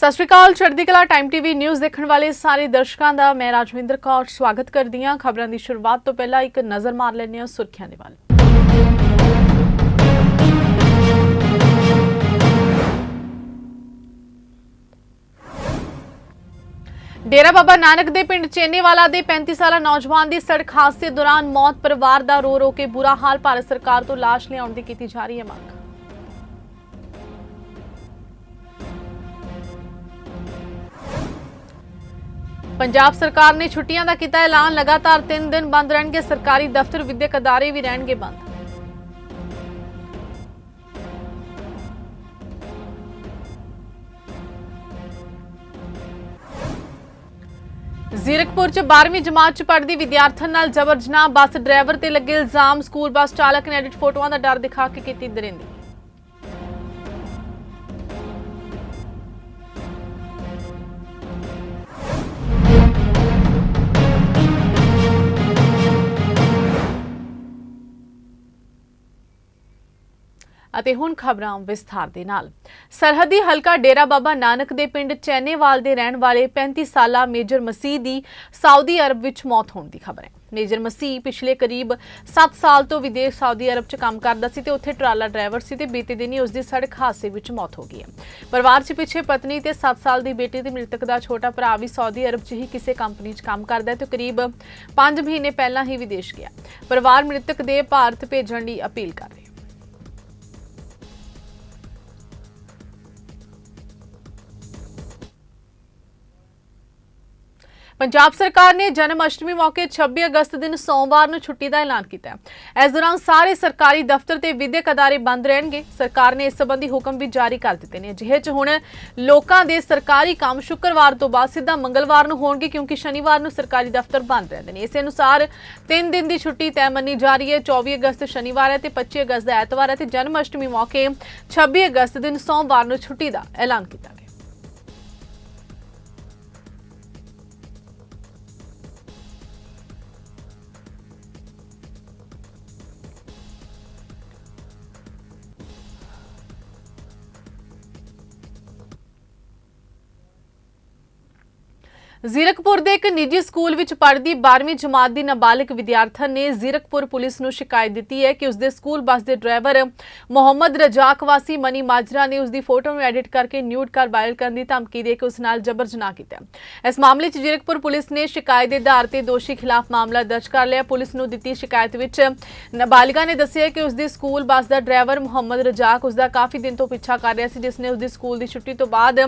ਸਤਿ ਸ਼੍ਰੀ ਅਕਾਲ, ਚੜ੍ਹਦੀ ਕਲਾ ਟਾਈਮ ਟੀਵੀ ਨਿਊਜ਼ ਦੇਖਣ ਵਾਲੇ ਸਾਰੇ ਦਰਸ਼ਕਾਂ ਦਾ ਮੈਂ ਰਾਜਵਿੰਦਰ ਕੌਰ ਸਵਾਗਤ ਕਰਦੀ ਹਾਂ। ਖਬਰਾਂ ਦੀ ਸ਼ੁਰੂਆਤ ਤੋਂ ਪਹਿਲਾਂ ਇੱਕ ਨਜ਼ਰ ਮਾਰ ਲੈਂਦੇ ਹਾਂ ਸੁਰਖੀਆਂ ਦੇ ਵੱਲ। ਡੇਰਾ ਬਾਬਾ ਨਾਨਕ ਦੇ ਪਿੰਡ ਚੇਨੇਵਾਲਾ ਦੇ 35 ਸਾਲਾ ਨੌਜਵਾਨ ਦੀ ਸੜਕ ਹਾਦਸੇ ਦੌਰਾਨ ਮੌਤ, ਪਰਿਵਾਰ ਦਾ ਰੋ ਰੋ ਕੇ ਬੁਰਾ ਹਾਲ, ਭਾਰਤ ਸਰਕਾਰ ਤੋਂ ਲਾਸ਼ ਲਿਆਉਣ ਦੀ ਕੀਤੀ ਜਾ ਰਹੀ ਹੈ ਮੰਗ। ਪੰਜਾਬ ਸਰਕਾਰ ਨੇ ਛੁੱਟੀਆਂ ਦਾ ਕੀਤਾ ਐਲਾਨ, ਲਗਾਤਾਰ 3 ਦਿਨ ਬੰਦ ਰਹਿਣਗੇ, ਸਰਕਾਰੀ ਦਫ਼ਤਰ, ਵਿਦਿਅਕ ਅਦਾਰੇ ਵੀ ਰਹਿਣਗੇ ਬੰਦ। ਜ਼ੀਰਕਪੁਰ ਚ 12ਵੀਂ ਜਮਾਤ ਚ ਪੜ੍ਹਦੀ ਵਿਦਿਆਰਥਣ ਨਾਲ ਜਬਰ ਜਨਾਹ ਬੱਸ ਡਰਾਈਵਰ ਤੇ ਲੱਗੇ ਇਲਜ਼ਾਮ, ਸਕੂਲ ਬੱਸ ਚਾਲਕ ਨੇ ਐਡਿਟ ਫੋਟੋਆਂ ਦਾ ਡਰ ਦਿਖਾ ਕੇ ਕੀਤੀ ਦਰਿੰਦੀ। ਅਤੇ ਹੁਣ ਖਬਰਾਂ ਵਿਸਥਾਰ ਦੇ ਨਾਲ। ਸਰਹੱਦੀ ਹਲਕਾ ਡੇਰਾ ਬਾਬਾ ਨਾਨਕ ਦੇ ਪਿੰਡ ਚੈਨੇਵਾਲ ਦੇ ਰਹਿਣ ਵਾਲੇ 35 ਸਾਲਾ ਮੇਜਰ ਮਸੀਹ ਦੀ ਸਾਊਦੀ ਅਰਬ ਵਿੱਚ ਮੌਤ ਹੋਣ ਦੀ ਖਬਰ ਹੈ। ਮੇਜਰ ਮਸੀਹ ਪਿਛਲੇ ਕਰੀਬ 7 ਸਾਲ ਤੋਂ ਵਿਦੇਸ਼ ਸਾਊਦੀ ਅਰਬ 'ਚ ਕੰਮ ਕਰਦਾ ਸੀ ਤੇ ਉੱਥੇ ਟਰਾਲਾ ਡਰਾਈਵਰ ਸੀ ਤੇ ਬੀਤੇ ਦਿਨੀ ਉਸ ਦੀ ਸੜਕ ਹਾਦਸੇ ਵਿੱਚ ਮੌਤ ਹੋ ਗਈ ਹੈ। ਪਰਿਵਾਰ 'ਚ ਪਿੱਛੇ ਪਤਨੀ ਤੇ 7 ਸਾਲ ਦੀ ਬੇਟੀ ਤੇ ਮ੍ਰਿਤਕ ਦਾ ਛੋਟਾ ਭਰਾ ਵੀ ਸਾਊਦੀ ਅਰਬ 'ਚ ਹੀ ਕਿਸੇ ਕੰਪਨੀ 'ਚ ਕੰਮ ਕਰਦਾ ਹੈ ਤੇ ਕਰੀਬ 5 ਮਹੀਨੇ ਪਹਿਲਾਂ ਹੀ ਵਿਦੇਸ਼ ਗਿਆ। ਪਰਿਵਾਰ ਮ੍ਰਿਤਕ ਦੇ ਭਾਰਤ ਭੇਜਣ ਲਈ ਅਪੀਲ ਕਰ ਰਿਹਾ ਪੰਜਾਬ ਸਰਕਾਰ ਨੇ ਜਨਮ ਅਸ਼ਟਮੀ ਮੌਕੇ 26 ਅਗਸਤ ਦਿਨ ਸੋਮਵਾਰ ਨੂੰ ਛੁੱਟੀ ਦਾ ਐਲਾਨ ਕੀਤਾ ਹੈ। ਇਸ ਦੌਰਾਨ ਸਾਰੇ ਸਰਕਾਰੀ ਦਫ਼ਤਰ ਤੇ ਵਿਦਿਅਕ ਅਦਾਰੇ ਬੰਦ ਰਹਿਣਗੇ। ਸਰਕਾਰ ਨੇ ਇਸ ਸੰਬੰਧੀ ਹੁਕਮ ਵੀ ਜਾਰੀ ਕਰ ਦਿੱਤੇ ਨੇ। ਜਿਹੇ 'ਚ ਹੁਣ ਲੋਕਾਂ ਦੇ ਸਰਕਾਰੀ ਕੰਮ ਸ਼ੁੱਕਰਵਾਰ ਤੋਂ ਬਾਅਦ ਸਿੱਧਾ ਮੰਗਲਵਾਰ ਨੂੰ ਹੋਣਗੇ ਕਿਉਂਕਿ ਸ਼ਨੀਵਾਰ ਨੂੰ ਸਰਕਾਰੀ ਦਫ਼ਤਰ ਬੰਦ ਰਹਿੰਦੇ ਨੇ। ਇਸੇ ਅਨੁਸਾਰ 3 ਦਿਨ ਦੀ ਛੁੱਟੀ ਤੈਅ ਮੰਨੀ ਜਾ ਰਹੀ ਹੈ। 24 ਅਗਸਤ ਸ਼ਨੀਵਾਰ ਹੈ ਤੇ 25 ਅਗਸਤ ਦਾ ਐਤਵਾਰ ਹੈ ਤੇ ਜਨਮ ਅਸ਼ਟਮੀ ਮੌਕੇ 26 ਅਗਸਤ ਦਿਨ ਸੋਮਵਾਰ ਨੂੰ ਛੁੱਟੀ ਦਾ ਐਲਾਨ ਕੀਤਾ ਜ਼ੀਰਕਪੁਰ ਦੇ ਇੱਕ ਨਿੱਜੀ ਸਕੂਲ ਵਿੱਚ ਪੜ੍ਹਦੀ 12ਵੀਂ ਜਮਾਤ ਦੀ ਨਾਬਾਲਗ ਵਿਦਿਆਰਥਣ ਨੇ ਜ਼ੀਰਕਪੁਰ ਪੁਲਿਸ ਨੂੰ ਸ਼ਿਕਾਇਤ ਦਿੱਤੀ ਹੈ ਕਿ ਉਸਦੇ ਸਕੂਲ ਬੱਸ ਦੇ ਡਰਾਈਵਰ ਮੁਹੰਮਦ ਰਜਾਕ ਵਾਸੀ ਮਨੀ ਮਾਜਰਾ ਨੇ ਉਸਦੀ ਫੋਟੋ ਨੂੰ ਐਡਿਟ ਕਰਕੇ ਨਿਊਡ ਕਰ ਵਾਇਰਲ ਕਰਨ ਦੀ ਧਮਕੀ ਦੇ ਕੇ ਉਸ ਨਾਲ ਜਬਰ ਜਨਾਹ ਕੀਤਾ। ਇਸ ਮਾਮਲੇ 'ਚ ਜ਼ੀਰਕਪੁਰ ਪੁਲਿਸ ਨੇ ਸ਼ਿਕਾਇਤ ਦੇ ਆਧਾਰ ਤੇ ਦੋਸ਼ੀ ਖਿਲਾਫ ਮਾਮਲਾ ਦਰਜ ਕਰ ਲਿਆ। ਪੁਲਿਸ ਨੂੰ ਦਿੱਤੀ ਸ਼ਿਕਾਇਤ ਵਿੱਚ ਨਾਬਾਲਿਗਾ ਨੇ ਦੱਸਿਆ ਕਿ ਉਸਦੀ ਸਕੂਲ ਬੱਸ ਦਾ ਡਰਾਈਵਰ ਮੁਹੰਮਦ ਰਜਾਕ ਉਸਦਾ ਕਾਫੀ ਦਿਨ ਤੋਂ ਪਿੱਛਾ ਕਰ ਰਿਹਾ ਸੀ, ਜਿਸ ਨੇ ਉਸਦੀ ਸਕੂਲ ਦੀ ਛੁੱਟੀ ਤੋਂ ਬਾਅਦ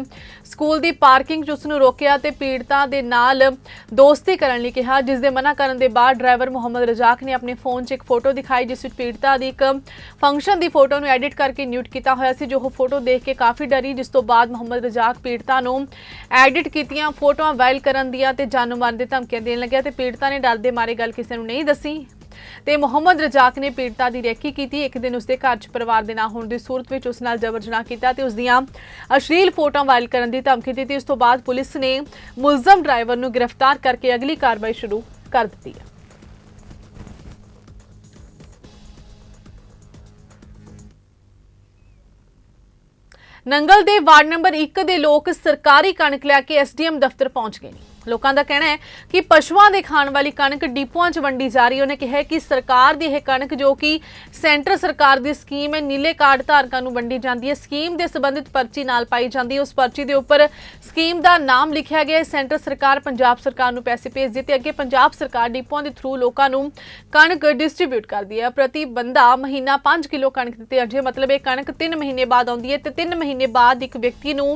ਸਕੂਲ ਦੀ ਪਾਰਕਿੰਗ 'ਚ ਉਸ ਨੂੰ ਰੋਕਿਆ ਤੇ ਪੀੜਤਾਂ ਦੇ ਨਾਲ ਦੋਸਤੀ ਕਰਨ ਲਈ ਕਿਹਾ, ਜਿਸ ਦੇ ਮਨਾ ਕਰਨ ਦੇ ਬਾਅਦ ਡਰਾਈਵਰ ਮੁਹੰਮਦ ਰਜ਼ਾਕ ਨੇ ਆਪਣੇ ਫੋਨ 'ਚ ਇੱਕ ਫੋਟੋ ਦਿਖਾਈ, ਜਿਸ ਵਿੱਚ ਪੀੜਤਾ ਦੀ ਇੱਕ ਫੰਕਸ਼ਨ ਦੀ ਫੋਟੋ ਨੂੰ ਐਡਿਟ ਕਰਕੇ ਨਿਊਟ ਕੀਤਾ ਹੋਇਆ ਸੀ, ਜੋ ਉਹ ਫੋਟੋ ਦੇਖ ਕੇ ਕਾਫੀ ਡਰੀ, ਜਿਸ ਤੋਂ ਬਾਅਦ ਮੁਹੰਮਦ ਰਜ਼ਾਕ ਪੀੜਤਾ ਨੂੰ ਐਡਿਟ ਕੀਤੀਆਂ ਫੋਟੋਆਂ ਵਾਇਰਲ ਕਰਨ ਦੀਆਂ ਤੇ ਜਾਨੋਂ ਮਾਰਨ ਦੀ ਧਮਕੀਆਂ ਦੇਣ ਲੱਗਿਆ ਤੇ ਪੀੜਤਾ ਨੇ ਡਰ ਦੇ ਮਾਰੇ ਗੱਲ ਕਿਸੇ ਨੂੰ ਨਹੀਂ ਦੱਸੀ। ਤੇ ਮੁਹੰਮਦ ਰਜ਼ਾਕ ਨੇ ਪੀੜਤਾ ਦੀ ਰੇਕੀ ਕੀਤੀ। ਇੱਕ ਦਿਨ ਉਸਦੇ ਘਰ 'ਚ ਪਰਿਵਾਰ ਦੇ ਨਾ ਹੋਣ ਦੀ ਸੂਰਤ ਵਿੱਚ ਉਸ ਨਾਲ ਜਬਰ ਜਨਾਹ ਕੀਤਾ ਤੇ ਉਸ ਦੀਆਂ ਅਸ਼ਲੀਲ ਫੋਟੋਆਂ ਵਾਇਰਲ ਕਰਨ ਦੀ ਧਮਕੀ ਦਿੱਤੀ। ਇਸ ਤੋਂ ਬਾਅਦ ਪੁਲਿਸ ਨੇ ਮੁਲਜ਼ਮ ਡਰਾਈਵਰ ਨੂੰ ਗ੍ਰਿਫਤਾਰ ਕਰਕੇ ਅਗਲੀ ਕਾਰਵਾਈ ਸ਼ੁਰੂ ਕਰ ਦਿੱਤੀ ਹੈ। ਨੰਗਲ ਦੇ ਵਾਰਡ ਨੰਬਰ 1 ਦੇ ਲੋਕ ਸਰਕਾਰੀ ਕਣਕ ਲੈ ਕੇ ਐਸਡੀਐਮ ਦਫ਼ਤਰ ਪਹੁੰਚ ਗਏ ਨੇ। ਲੋਕਾਂ ਦਾ ਕਹਿਣਾ ਹੈ ਕਿ ਪਸ਼ੂਆਂ ਦੇ ਖਾਣ ਵਾਲੀ ਕਣਕ ਡਿਪੂਆਂ 'ਚ ਵੰਡੀ ਜਾ ਰਹੀ ਹੈ। ਉਹਨੇ ਕਿਹਾ ਕਿ ਸਰਕਾਰ ਦੀ ਇਹ ਕਣਕ ਜੋ ਕਿ ਸੈਂਟਰ ਸਰਕਾਰ ਦੀ ਸਕੀਮ ਹੈ, ਨੀਲੇ ਕਾਰਡ ਧਾਰਕਾਂ ਨੂੰ ਵੰਡੀ ਜਾਂਦੀ ਹੈ। ਸਕੀਮ ਦੇ ਸੰਬੰਧਿਤ ਪਰਚੀ ਨਾਲ ਪਾਈ ਜਾਂਦੀ ਹੈ। ਉਸ ਪਰਚੀ ਦੇ ਉੱਪਰ ਸਕੀਮ ਦਾ ਨਾਮ ਲਿਖਿਆ ਗਿਆ ਹੈ। ਸੈਂਟਰ ਸਰਕਾਰ ਪੰਜਾਬ ਸਰਕਾਰ ਨੂੰ ਪੈਸੇ ਭੇਜਦੀ ਹੈ ਤੇ ਅੱਗੇ ਪੰਜਾਬ ਸਰਕਾਰ ਡਿਪੂਆਂ ਦੇ ਥਰੂ ਲੋਕਾਂ ਨੂੰ ਕਣਕ ਡਿਸਟ੍ਰੀਬਿਊਟ ਕਰਦੀ ਹੈ। ਪ੍ਰਤੀ ਬੰਦਾ ਮਹੀਨਾ 5 ਕਿਲੋ ਕਣਕ ਦਿੱਤੀ ਅਜੇ ਮਤਲਬ ਇਹ ਕਣਕ 3 ਮਹੀਨੇ ਬਾਅਦ ਆਉਂਦੀ ਹੈ ਤੇ 3 ਮਹੀਨੇ ਬਾਅਦ ਇੱਕ ਵਿਅਕਤੀ ਨੂੰ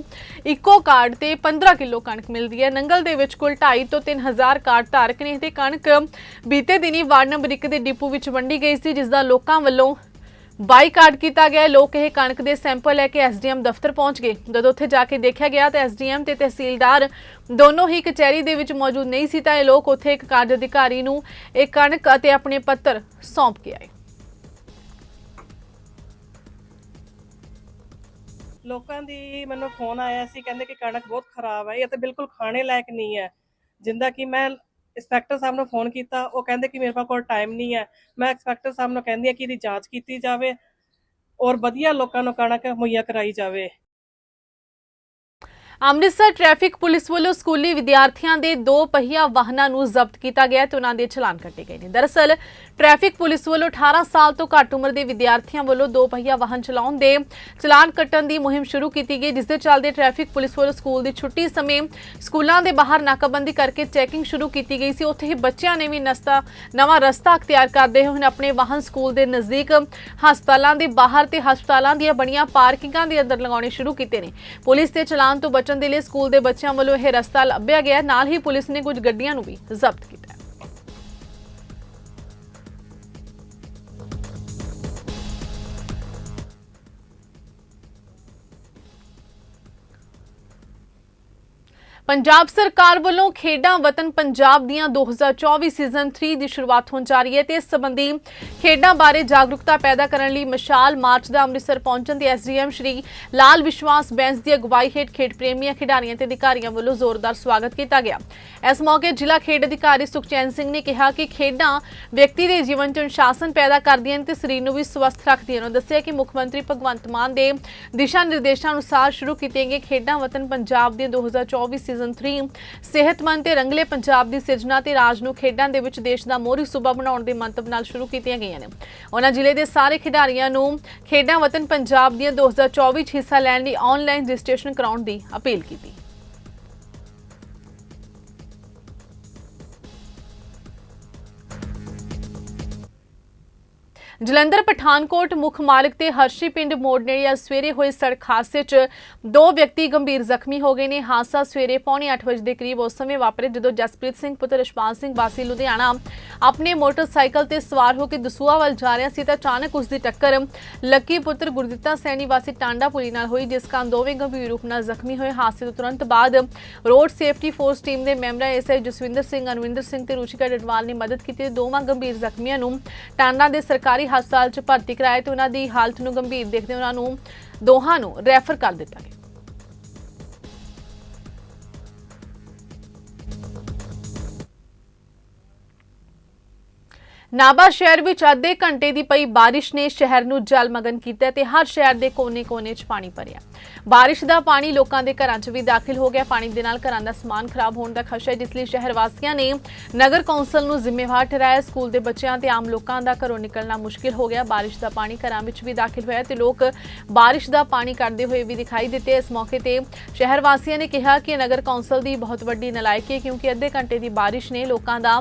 ਇੱਕੋ ਕਾਰਡ ਤੇ 15 ਕਿਲੋ ਕਣਕ ਮਿਲਦੀ ਹੈ। ਨੰਗਲ ਦੇ ਵਿੱਚ ਕੁੱਲ 2.5 ਤੋਂ 3000 ਕਾਰਡ ਧਾਰਕ ਨੇ ਤੇ ਕਣਕ ਬੀਤੇ ਦਿਨੀ ਵਾਰਡ ਨੰਬਰ 1 ਦੇ ਡਿਪੂ ਵਿੱਚ ਵੰਡੀ ਗਈ ਸੀ, ਜਿਸ ਦਾ ਲੋਕਾਂ ਵੱਲੋਂ ਬਾਈਕਾਟ ਕੀਤਾ ਗਿਆ। ਲੋਕ ਇਹ ਕਣਕ ਦੇ ਸੈਂਪਲ ਲੈ ਕੇ ਐਸਡੀਐਮ ਦਫ਼ਤਰ ਪਹੁੰਚ ਗਏ। ਜਦੋਂ ਉੱਥੇ ਜਾ ਕੇ ਦੇਖਿਆ ਗਿਆ ਤਾਂ ਐਸਡੀਐਮ ਤੇ ਤਹਿਸੀਲਦਾਰ ਦੋਨੋਂ ਹੀ ਕਚਹਿਰੀ ਦੇ ਵਿੱਚ ਮੌਜੂਦ ਨਹੀਂ ਸੀ ਤਾਂ ਇਹ ਲੋਕ ਉੱਥੇ ਇੱਕ ਕਾਰਜ ਅਧਿਕਾਰੀ ਨੂੰ ਇਹ ਕਣਕ ਅਤੇ ਆਪਣੇ ਪੱਤਰ ਸੌਂਪ ਕੇ ਆਏ। ਲੋਕਾਂ ਦੀ ਮੈਨੂੰ ਫੋਨ ਆਇਆ ਸੀ, ਕਹਿੰਦੇ ਕਿ ਕਣਕ ਬਹੁਤ ਖਰਾਬ ਹੈ ਇਹ ਤਾਂ ਬਿਲਕੁਲ ਖਾਣੇ ਲਾਇਕ ਨਹੀਂ ਹੈ। ਜਿੰਦਾ ਕਿ ਮੈਂ ਇੰਸਪੈਕਟਰ ਸਾਹਿਬ ਨੂੰ ਫੋਨ ਕੀਤਾ, ਉਹ ਕਹਿੰਦੇ ਕਿ ਮੇਰੇ ਕੋਲ ਟਾਈਮ ਨਹੀਂ ਹੈ। ਮੈਂ ਇੰਸਪੈਕਟਰ ਸਾਹਿਬ ਨੂੰ ਕਹਿੰਦੀ ਹਾਂ ਕਿ ਇਹਦੀ ਜਾਂਚ ਕੀਤੀ ਜਾਵੇ ਔਰ ਵਧੀਆ ਲੋਕਾਂ ਨੂੰ ਕਣਕ ਮੁਹੱਈਆ ਕਰਾਈ ਜਾਵੇ। ਅੰਮ੍ਰਿਤਸਰ ਟ੍ਰੈਫਿਕ ਪੁਲਿਸ ਵੱਲੋਂ ਸਕੂਲੀ ਵਿਦਿਆਰਥੀਆਂ ਦੇ ਦੋ ਪਹੀਆ ਵਾਹਨਾਂ ਨੂੰ ਜ਼ਬਤ ਕੀਤਾ ਗਿਆ ਤੇ ਉਹਨਾਂ ਦੇ ਚਲਾਨ ਕੱਟੇ ਗਏ ਨੇ। ਦਰਅਸਲ, ਟ੍ਰੈਫਿਕ ਪੁਲਿਸ ਵੱਲੋਂ 18 ਸਾਲ ਤੋਂ ਘੱਟ ਉਮਰ ਦੇ ਵਿਦਿਆਰਥੀਆਂ ਵੱਲੋਂ ਦੋ ਪਹੀਆ ਵਾਹਨ ਚਲਾਉਣ ਦੇ ਚਲਾਨ ਕੱਟਣ ਦੀ ਮੁਹਿੰਮ ਸ਼ੁਰੂ ਕੀਤੀ ਗਈ, ਜਿਸ ਦੇ ਚੱਲਦੇ ਟ੍ਰੈਫਿਕ ਪੁਲਿਸ ਵੱਲੋਂ ਸਕੂਲ ਦੀ ਛੁੱਟੀ ਸਮੇਂ ਸਕੂਲਾਂ ਦੇ ਬਾਹਰ ਨਾਕਾਬੰਦੀ ਕਰਕੇ ਚੈਕਿੰਗ ਸ਼ੁਰੂ ਕੀਤੀ ਗਈ ਸੀ। ਉੱਥੇ ਹੀ ਬੱਚਿਆਂ ਨੇ ਵੀ ਨਸਤਾ, ਨਵਾਂ ਰਸਤਾ ਅਖਤਿਆਰ ਕਰਦੇ ਹੋਏ ਆਪਣੇ ਵਾਹਨ ਸਕੂਲ ਦੇ ਨਜ਼ਦੀਕ ਹਸਪਤਾਲਾਂ ਦੇ ਬਾਹਰ ਤੇ ਹਸਪਤਾਲਾਂ ਦੀਆਂ ਬਣੀਆਂ ਪਾਰਕਿੰਗਾਂ ਦੇ ਅੰਦਰ ਲਗਾਉਣੇ ਸ਼ੁਰੂ ਕੀਤੇ ਨੇ। ਪੁਲਿਸ ਦੇ ਚਲਾਨ ਤੋਂ ਬਚਣ ਦੇ ਲਈ ਸਕੂਲ ਦੇ ਬੱਚਿਆਂ ਵੱਲੋਂ ਇਹ ਰਸਤਾ ਲੱਭਿਆ ਗਿਆ ਨਾਲ ਹੀ ਪੁਲਿਸ ਨੇ ਕੁਝ ਗੱਡੀਆਂ ਨੂੰ ਵੀ ਜ਼ਬਤ ਕੀਤਾ ਪੰਜਾਬ ਸਰਕਾਰ ਵੱਲੋਂ ਖੇਡਾਂ ਵਤਨ ਪੰਜਾਬ ਦੀਆਂ 2024 ਸੀਜ਼ਨ 3 ਦੀ ਸ਼ੁਰੂਆਤ ਹੋਣ ਜਾ ਰਹੀ ਹੈ ਤੇ ਇਸ ਸੰਬੰਧੀ ਖੇਡਾਂ ਬਾਰੇ ਜਾਗਰੂਕਤਾ ਪੈਦਾ ਕਰਨ ਲਈ ਮਸ਼ਾਲ ਮਾਰਚ ਦਾ ਅੰਮ੍ਰਿਤਸਰ ਪਹੁੰਚਣ ਤੇ ਐਸਡੀਐਮ ਸ਼੍ਰੀ ਲਾਲ ਵਿਸ਼ਵਾਸ ਬੈਂਸ ਦੀ ਅਗਵਾਈ ਹੇਠ ਖੇਡ ਪ੍ਰੇਮੀਆਂ, ਖਿਡਾਰੀਆਂ ਤੇ ਅਧਿਕਾਰੀਆਂ ਵੱਲੋਂ ਜ਼ੋਰਦਾਰ ਸਵਾਗਤ ਕੀਤਾ ਗਿਆ। ਇਸ ਮੌਕੇ ਜ਼ਿਲ੍ਹਾ ਖੇਡ ਅਧਿਕਾਰੀ ਸੁਖਚੈਨ ਸਿੰਘ ਨੇ ਕਿਹਾ ਕਿ ਖੇਡਾਂ ਵਿਅਕਤੀ ਦੇ ਜੀਵਨ 'ਚ ਅਨੁਸ਼ਾਸਨ ਪੈਦਾ ਕਰਦੀਆਂ ਨੇ ਤੇ ਸਰੀਰ ਨੂੰ ਵੀ ਸਵਸਥ ਰੱਖਦੀਆਂ ਨੇ। ਦੱਸਿਆ ਕਿ ਮੁੱਖ ਮੰਤਰੀ ਭਗਵੰਤ ਮਾਨ ਦੇ ਦਿਸ਼ਾ ਨਿਰਦੇਸ਼ਾਂ ਅਨੁਸਾਰ ਸ਼ੁਰੂ ਕੀਤੀਆਂ ਗਈਆਂ ਖੇਡਾਂ ਵਤਨ ਪੰਜਾਬ ਦੀਆਂ 2024 ਸੀਜ਼ਨ 3 ਸਿਹਤਮੰਦ ਤੇ ਰੰਗਲੇ ਪੰਜਾਬ ਦੀ ਸਿਰਜਣਾ ਤੇ ਰਾਜ ਨੂੰ ਖੇਡਾਂ ਦੇ ਵਿੱਚ ਦੇਸ਼ ਦਾ ਮੋਹਰੀ ਸੂਬਾ ਬਣਾਉਣ ਦੇ ਮੰਤਵ ਨਾਲ ਸ਼ੁਰੂ ਕੀਤੀਆਂ ਗਈਆਂ ਨੇ। ਉਹਨਾਂ ਜ਼ਿਲ੍ਹੇ ਦੇ ਸਾਰੇ ਖਿਡਾਰੀਆਂ ਨੂੰ ਖੇਡਾਂ ਵਤਨ ਪੰਜਾਬ ਦੀਆਂ 2024 'ਚ ਹਿੱਸਾ ਲੈਣ ਲਈ ਆਨਲਾਈਨ ਰਜਿਸਟ੍ਰੇਸ਼ਨ ਕਰਾਉਣ ਦੀ ਅਪੀਲ ਕੀਤੀ। ਜਲੰਧਰ ਪਠਾਨਕੋਟ ਮੁੱਖ ਮਾਰਗ ਤੇ ਹਰਸ਼ੀ ਪਿੰਡ ਮੋੜ ਨੇੜੇ ਅੱਜ ਸਵੇਰੇ ਹੋਏ ਸੜਕ ਹਾਦਸੇ 'ਚ ਦੋ ਵਿਅਕਤੀ ਗੰਭੀਰ ਜ਼ਖਮੀ ਹੋ ਗਏ ਨੇ। ਹਾਦਸਾ ਸਵੇਰੇ ਪੌਣੇ 8 ਵਜੇ ਦੇ ਕਰੀਬ ਉਸ ਸਮੇਂ ਵਾਪਰੇ ਜਦੋਂ ਜਸਪ੍ਰੀਤ ਸਿੰਘ ਪੁੱਤਰ ਇਸ਼ਪਾਲ ਸਿੰਘ ਵਾਸੀ ਲੁਧਿਆਣਾ ਆਪਣੇ ਮੋਟਰਸਾਈਕਲ ਤੇ ਸਵਾਰ ਹੋ ਕੇ ਦਸੂਆ ਵੱਲ ਜਾ ਰਿਹਾ ਸੀ ਤਾਂ ਅਚਾਨਕ ਉਸ ਦੀ ਟੱਕਰ ਲੱਕੀ ਪੁੱਤਰ ਗੁਰਦਿੱਤਾ ਸੈਣੀ ਵਾਸੀ ਟਾਂਡਾ ਪੁਲੀ ਨਾਲ ਹੋਈ, ਜਿਸ ਕਾਰਨ ਦੋਵੇਂ ਗੰਭੀਰ ਰੂਪ ਨਾਲ ਜ਼ਖਮੀ ਹੋਏ। ਹਾਦਸੇ ਤੋਂ ਤੁਰੰਤ ਬਾਅਦ ਰੋਡ ਸੇਫਟੀ ਫੋਰਸ ਟੀਮ ਦੇ ਮੈਂਬਰਾਂ ਐਸਆਈ ਜਸਵਿੰਦਰ ਸਿੰਘ, ਅਨਵਿੰਦਰ ਸਿੰਘ ਤੇ ਰੁਚਿਕਾ ਡਡਵਾਲ ਨੇ ਮਦਦ ਕੀਤੀ ਦੋਵਾਂ ਗੰਭੀਰ ਜ਼ਖਮੀਆਂ ਨੂੰ ਟਾਂਡਾ ਦੇ ਸਰਕਾਰੀ ਹਸਪਤਾਲ 'ਚ ਭਰਤੀ ਕਰਾਏ ਤੇ ਉਹਨਾਂ ਦੀ ਹਾਲਤ ਨੂੰ ਗੰਭੀਰ ਦੇਖਦੇ ਉਹਨਾਂ ਨੂੰ ਦੋਹਾਂ ਨੂੰ ਰੈਫਰ ਕਰ ਦਿੱਤਾ ਗਿਆ। ਨਾਬਾ ਸ਼ਹਿਰ ਵਿੱਚ ਅੱਧੇ ਘੰਟੇ ਦੀ ਪਈ ਬਾਰਿਸ਼ ਨੇ ਸ਼ਹਿਰ ਨੂੰ ਜਲਮਗਨ ਕੀਤਾ ਤੇ ਹਰ ਸ਼ਹਿਰ ਦੇ ਕੋਨੇ-ਕੋਨੇ 'ਚ ਪਾਣੀ ਭਰਿਆ। ਬਾਰਿਸ਼ ਦਾ ਪਾਣੀ ਲੋਕਾਂ ਦੇ ਘਰਾਂ 'ਚ ਵੀ ਦਾਖਲ ਹੋ ਗਿਆ। ਪਾਣੀ ਦੇ ਨਾਲ ਘਰਾਂ ਦਾ ਸਮਾਨ ਖਰਾਬ ਹੋਣ ਦਾ ਖਦਸ਼ਾ ਹੈ, ਜਿਸ ਲਈ ਸ਼ਹਿਰ ਵਾਸੀਆਂ ਨੇ ਨਗਰ ਕੌਂਸਲ ਨੂੰ ਜ਼ਿੰਮੇਵਾਰ ਠਹਿਰਾਇਆ। ਸਕੂਲ ਦੇ ਬੱਚਿਆਂ ਤੇ ਆਮ ਲੋਕਾਂ ਦਾ ਘਰੋਂ ਨਿਕਲਣਾ ਮੁਸ਼ਕਿਲ ਹੋ ਗਿਆ। ਬਾਰਿਸ਼ ਦਾ ਪਾਣੀ ਘਰਾਂ ਵਿੱਚ ਵੀ ਦਾਖਲ ਹੋਇਆ ਤੇ ਲੋਕ ਬਾਰਿਸ਼ ਦਾ ਪਾਣੀ ਕੱਢਦੇ ਹੋਏ ਵੀ ਦਿਖਾਈ ਦਿੱਤੇ। ਇਸ ਮੌਕੇ ਤੇ ਸ਼ਹਿਰ ਵਾਸੀਆਂ ਨੇ ਕਿਹਾ ਕਿ ਨਗਰ ਕੌਂਸਲ ਦੀ ਬਹੁਤ ਵੱਡੀ ਨਲਾਇਕੀ ਹੈ, ਕਿਉਂਕਿ ਅੱਧੇ ਘੰਟੇ ਦੀ ਬਾਰਿਸ਼ ਨੇ ਲੋਕਾਂ ਦਾ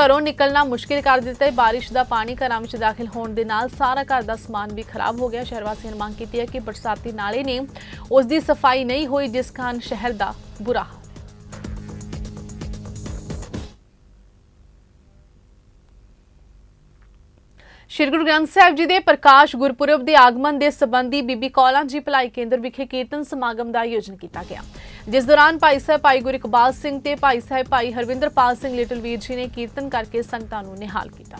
ਘਰੋਂ ਨਿਕਲਣਾ ਮੁਸ਼ਕਿਲ ਕਰ ਦਿੱਤਾ ਹੈ ਦਾ ਪਾਣੀ ਘਰਾਂ ਵਿੱਚ ਦਾਖਲ ਹੋਣ ਦੇ ਨਾਲ ਸਾਰਾ ਘਰ ਦਾ ਸਮਾਨ ਵੀ ਖਰਾਬ ਹੋ ਗਿਆ। ਸ਼ਹਿਰ ਵਾਸੀਆਂ ਨੇ ਮੰਗ ਕੀਤੀ ਹੈ ਕਿ ਬਰਸਾਤੀ ਨਾਲੇ ਨੇ ਉਸ ਦੀ ਸਫ਼ਾਈ ਨਹੀਂ ਹੋਈ, ਜਿਸ ਕਾਰਨ ਸ਼ਹਿਰ ਦਾ ਬੁਰਾ ਹਾਲ। ਸ਼੍ਰੀ ਗੁਰੂ ਗ੍ਰੰਥ ਸਾਹਿਬ ਜੀ ਦੇ ਪ੍ਰਕਾਸ਼ ਗੁਰਪੁਰਬ ਦੇ ਆਗਮਨ ਦੇ ਸੰਬੰਧੀ ਬੀਬੀ ਕੌਲਾਂ ਜੀ ਭਲਾਈ ਕੇਂਦਰ ਵਿਖੇ ਕੀਰਤਨ ਸਮਾਗਮ ਦਾ ਆਯੋਜਨ ਕੀਤਾ ਗਿਆ। ਜਿਸ ਦੌਰਾਨ ਭਾਈ ਸਾਹਿਬ ਭਾਈ ਗੁਰ ਇਕਬਾਲ ਸਿੰਘ ਤੇ ਭਾਈ ਸਾਹਿਬ ਭਾਈ ਹਰਵਿੰਦਰਪਾਲ ਸਿੰਘ ਲਿਟਲ ਵੀਰ ਜੀ ਨੇ ਕੀਰਤਨ ਕਰਕੇ ਸੰਗਤਾਂ ਨੂੰ ਨਿਹਾਲ ਕੀਤਾ।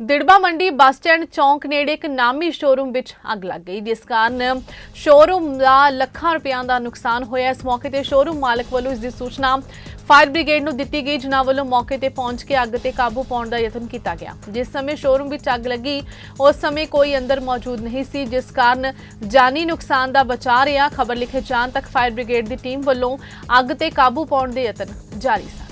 ਦਿੜਬਾ ਮੰਡੀ ਬੱਸ ਸਟੈਂਡ ਚੌਂਕ ਨੇੜੇ ਇੱਕ ਨਾਮੀ ਸ਼ੋਰੂਮ ਵਿੱਚ ਅੱਗ ਲੱਗ ਗਈ, ਜਿਸ ਕਾਰਨ ਸ਼ੋਰੂਮ ਦਾ ਲੱਖਾਂ ਰੁਪਈਆਂ ਦਾ ਨੁਕਸਾਨ ਹੋਇਆ। ਇਸ ਮੌਕੇ ਤੇ ਸ਼ੋਰੂਮ ਮਾਲਕ ਵੱਲੋਂ ਇਸ ਦੀ ਸੂਚਨਾ ਫਾਇਰ ਬ੍ਰਿਗੇਡ ਨੂੰ ਦਿੱਤੀ ਗਈ, ਜਿਨ੍ਹਾਂ ਵੱਲੋਂ ਮੌਕੇ ਤੇ ਪਹੁੰਚ ਕੇ ਅੱਗ ਤੇ ਕਾਬੂ ਪਾਉਣ ਦਾ ਯਤਨ ਕੀਤਾ ਗਿਆ। ਜਿਸ ਸਮੇਂ ਸ਼ੋਰੂਮ ਵਿੱਚ ਅੱਗ ਲੱਗੀ, ਉਸ ਸਮੇਂ ਕੋਈ ਅੰਦਰ ਮੌਜੂਦ ਨਹੀਂ ਸੀ, ਜਿਸ ਕਾਰਨ ਜਾਨੀ ਨੁਕਸਾਨ ਦਾ ਬਚਾ ਰਿਹਾ। ਖਬਰ ਲਿਖੇ ਜਾਣ ਤੱਕ ਫਾਇਰ ਬ੍ਰਿਗੇਡ ਦੀ ਟੀਮ ਵੱਲੋਂ ਅੱਗ ਤੇ ਕਾਬੂ ਪਾਉਣ ਦੇ ਯਤਨ ਜਾਰੀ ਸਨ।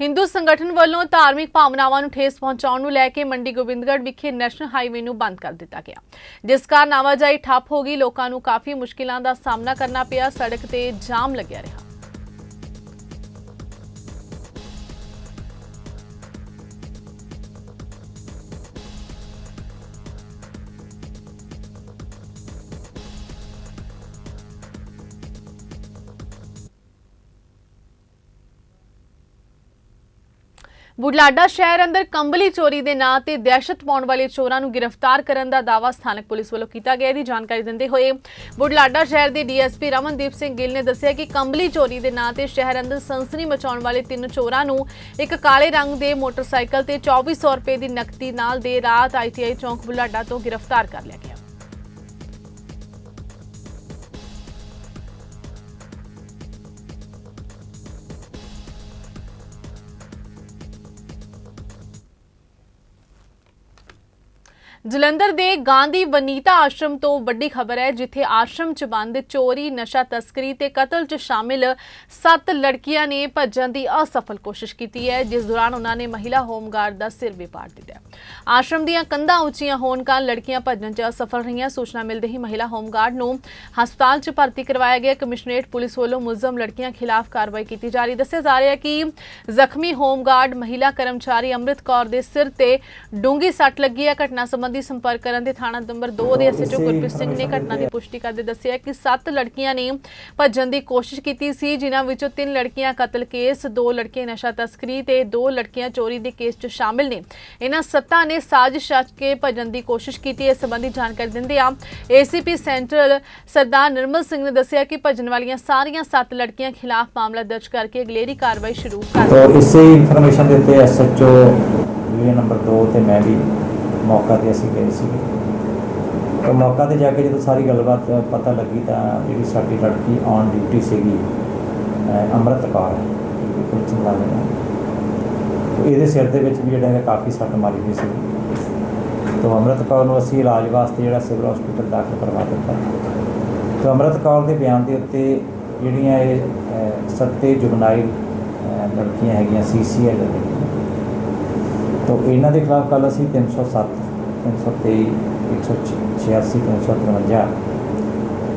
ਹਿੰਦੂ ਸੰਗਠਨ ਵੱਲੋਂ ਧਾਰਮਿਕ ਭਾਵਨਾਵਾਂ ਨੂੰ ਠੇਸ ਪਹੁੰਚਾਉਣ ਨੂੰ ਲੈ ਕੇ ਮੰਡੀ ਗੋਬਿੰਦਗੜ੍ਹ ਵਿਖੇ ਨੈਸ਼ਨਲ ਹਾਈਵੇ ਨੂੰ ਬੰਦ ਕਰ ਦਿੱਤਾ ਗਿਆ। ਜਿਸ ਕਾਰਨ ਆਵਾਜਾਈ ਠੱਪ ਹੋ ਗਈ। ਲੋਕਾਂ ਨੂੰ ਕਾਫੀ ਮੁਸ਼ਕਿਲਾਂ ਦਾ ਸਾਹਮਣਾ ਕਰਨਾ ਪਿਆ। ਸੜਕ ਤੇ ਜਾਮ ਲੱਗਿਆ ਰਿਹਾ। ਬੁਢਲਾਡਾ ਸ਼ਹਿਰ ਅੰਦਰ ਕੰਬਲੀ ਚੋਰੀ ਦੇ ਨਾਂ ਤੇ ਦਹਿਸ਼ਤ ਪਾਉਣ ਵਾਲੇ ਚੋਰਾਂ ਨੂੰ ਗ੍ਰਿਫਤਾਰ ਕਰਨ ਦਾ ਦਾਅਵਾ ਸਥਾਨਕ ਪੁਲਿਸ ਵੱਲੋਂ ਕੀਤਾ ਗਿਆ। ਦੀ ਜਾਣਕਾਰੀ ਦਿੰਦੇ ਹੋਏ ਬੁਢਲਾਡਾ ਸ਼ਹਿਰ ਦੇ ਡੀਐਸਪੀ ਰਮਨਦੀਪ ਸਿੰਘ ਗਿੱਲ ਨੇ ਦੱਸਿਆ ਕਿ ਕੰਬਲੀ ਚੋਰੀ ਦੇ ਨਾਂ ਤੇ ਸ਼ਹਿਰ ਅੰਦਰ ਸੰਸਨੀ ਮਚਾਉਣ ਵਾਲੇ ਤਿੰਨ ਚੋਰਾਂ ਨੂੰ ਇੱਕ ਕਾਲੇ ਰੰਗ ਦੇ ਮੋਟਰਸਾਈਕਲ ਤੇ 2400 ਰੁਪਏ ਦੀ ਨਕਦੀ ਨਾਲ ਦੇ ਰਾਤ ਆਈਟੀਆਈ ਚੌਂਕ ਬੁਢਲਾਡਾ ਤੋਂ ਗ੍ਰਿਫਤਾਰ ਕਰ ਲਿਆ ਗਿਆ। ਜਲੰਧਰ ਦੇ ਗਾਂਧੀ ਵਨੀਤਾ ਆਸ਼ਰਮ ਤੋਂ ਵੱਡੀ ਖਬਰ ਹੈ, ਜਿੱਥੇ ਆਸ਼ਰਮ 'ਚ ਬੰਦ ਚੋਰੀ, ਨਸ਼ਾ ਤਸਕਰੀ ਤੇ ਕਤਲ 'ਚ ਸ਼ਾਮਿਲ 7 ਲੜਕੀਆਂ ਨੇ ਭੱਜਣ ਦੀ ਅਸਫਲ ਕੋਸ਼ਿਸ਼ ਕੀਤੀ ਹੈ, ਜਿਸ ਦੌਰਾਨ ਉਹਨਾਂ ਨੇ ਮਹਿਲਾ ਹੋਮਗਾਰਡ ਦਾ ਸਿਰ ਵੀ ਪਾੜ ਦਿੱਤਾ ਆਸ਼ਰਮ ਦੀਆਂ ਕੰਧਾਂ ਉੱਚੀਆਂ ਹੋਣ ਕਾਰਨ ਲੜਕੀਆਂ ਭੱਜਣ 'ਚ ਅਸਫਲ ਰਹੀਆਂ। ਸੂਚਨਾ ਮਿਲਦੇ ਹੀ ਮਹਿਲਾ ਹੋਮਗਾਰਡ ਨੂੰ ਹਸਪਤਾਲ 'ਚ ਭਰਤੀ ਕਰਵਾਇਆ ਗਿਆ। ਕਮਿਸ਼ਨਰੇਟ ਪੁਲਿਸ ਵੱਲੋਂ ਮੁਲਜ਼ਮ ਲੜਕੀਆਂ ਖਿਲਾਫ ਕਾਰਵਾਈ ਕੀਤੀ ਜਾ ਰਹੀ। ਦੱਸਿਆ ਜਾ ਰਿਹਾ ਕਿ ਜ਼ਖਮੀ ਹੋਮਗਾਰਡ ਮਹਿਲਾ ਕਰਮਚਾਰੀ ਅੰਮ੍ਰਿਤ ਕੌਰ ਦੇ ਸਿਰ ਤੇ ਡੂੰਗੀ ਸੱਟ ਲੱਗੀ ਹੈ। ਘਟਨਾ ਸੰਬੰਧੀ ਸੰਪਰਕ ਕਰਨ ਦੇ ਥਾਣਾ ਨੰਬਰ 2 ਦੇ ਐਸਐਚਓ ਗੁਰਪ੍ਰੀਤ ਸਿੰਘ ਨੇ ਘਟਨਾ ਦੀ ਪੁਸ਼ਟੀ ਕਰਦੇ ਦੱਸਿਆ ਕਿ 7 ਲੜਕੀਆਂ ਨੇ ਭੱਜਣ ਦੀ ਕੋਸ਼ਿਸ਼ ਕੀਤੀ ਸੀ ਜਿਨ੍ਹਾਂ ਵਿੱਚੋਂ 3 ਲੜਕੀਆਂ ਕਤਲ ਕੇਸ 2 ਲੜਕੇ ਨਸ਼ਾ ਤਸਕਰੀ ਤੇ 2 ਲੜਕੀਆਂ ਚੋਰੀ ਦੇ ਕੇਸ 'ਚ ਸ਼ਾਮਿਲ ਨੇ। ਇਹਨਾਂ ਸੱਤਾਂ ਨੇ ਸਾਜ਼ਿਸ਼ ਰਚ ਕੇ ਭੱਜਣ ਦੀ ਕੋਸ਼ਿਸ਼ ਕੀਤੀ। ਇਸ ਸੰਬੰਧੀ ਜਾਣਕਾਰੀ ਦਿੰਦੇ ਆ ਏਸੀਪੀ ਸੈਂਟਰਲ ਸਰਦਾਰ ਨਿਰਮਲ ਸਿੰਘ ਨੇ ਦੱਸਿਆ ਕਿ ਭੱਜਣ ਵਾਲੀਆਂ ਸਾਰੀਆਂ 7 ਲੜਕੀਆਂ ਖਿਲਾਫ ਮਾਮਲਾ ਦਰਜ ਕਰਕੇ ਅਗਲੇਰੀ ਕਾਰਵਾਈ ਸ਼ੁਰੂ ਕਰ ਤੋ ਇਸੇ ਇਨਫੋਰਮੇਸ਼ਨ ਦੇ ਉੱਤੇ ਐਸਐਚਓ ਯੂਨੀਅਨ ਨੰਬਰ 2 ਤੇ ਮੈਂ ਵੀ ਮੌਕਾ ਤੇ ਅਸੀਂ ਗਏ ਸੀ। ਤਾਂ ਮੌਕਾ ਤੇ ਜਾ ਕੇ ਜਦੋਂ ਸਾਰੀ ਗੱਲਬਾਤ ਪਤਾ ਲੱਗੀ ਤਾਂ ਜਿਹੜੀ ਸਾਡੀ ਲੜਕੀ ਔਨ ਡਿਊਟੀ ਸੀਗੀ, ਅਹ ਅੰਮ੍ਰਿਤ ਕੌਰ ਜਿਹੜੀ ਪੁਲਿਸ ਇਹਦੇ ਸਿਰ ਦੇ ਵਿੱਚ ਵੀ ਜਿਹੜਾ ਹੈ ਕਾਫੀ ਸੱਟ ਮਾਰੀ ਹੋਈ ਸੀ। ਤੋ ਅੰਮ੍ਰਿਤ ਕੌਰ ਨੂੰ ਅਸੀਂ ਇਲਾਜ ਵਾਸਤੇ ਜਿਹੜਾ ਸਿਵਲ ਹਸਪੀਟਲ ਦਾਖਲ ਕਰਵਾ ਦਿੱਤਾ। ਤੋ ਅੰਮ੍ਰਿਤ ਕੌਰ ਦੇ ਬਿਆਨ ਦੇ ਉੱਤੇ ਜਿਹੜੀਆਂ ਇਹ ਸੱਤੇ ਜੁਗਨਾਈ ਲੜਕੀਆਂ ਹੈਗੀਆਂ ਸੀਸੀਐਲ ਤੋ ਇਹਨਾਂ ਦੇ ਖਿਲਾਫ ਕੱਲ ਅਸੀਂ 307 323 186 353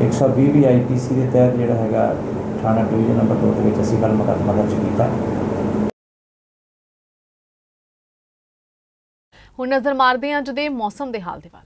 120 ਵੀ ਆਈਪੀਸੀ ਦੇ ਤਹਿਤ ਜਿਹੜਾ ਹੈਗਾ ਥਾਣਾ ਡਿਵੀਜ਼ਨ ਨੰਬਰ 2 ਦੇ ਵਿੱਚ ਅਸੀਂ ਕੱਲ ਮੁਕੱਦਮਾ ਦਰਜ ਕੀਤਾ। ਹੁਣ ਨਜ਼ਰ ਮਾਰਦੇ ਹਾਂ ਅੱਜ ਦੇ ਮੌਸਮ ਦੇ ਹਾਲ ਦੇ ਵੱਲ।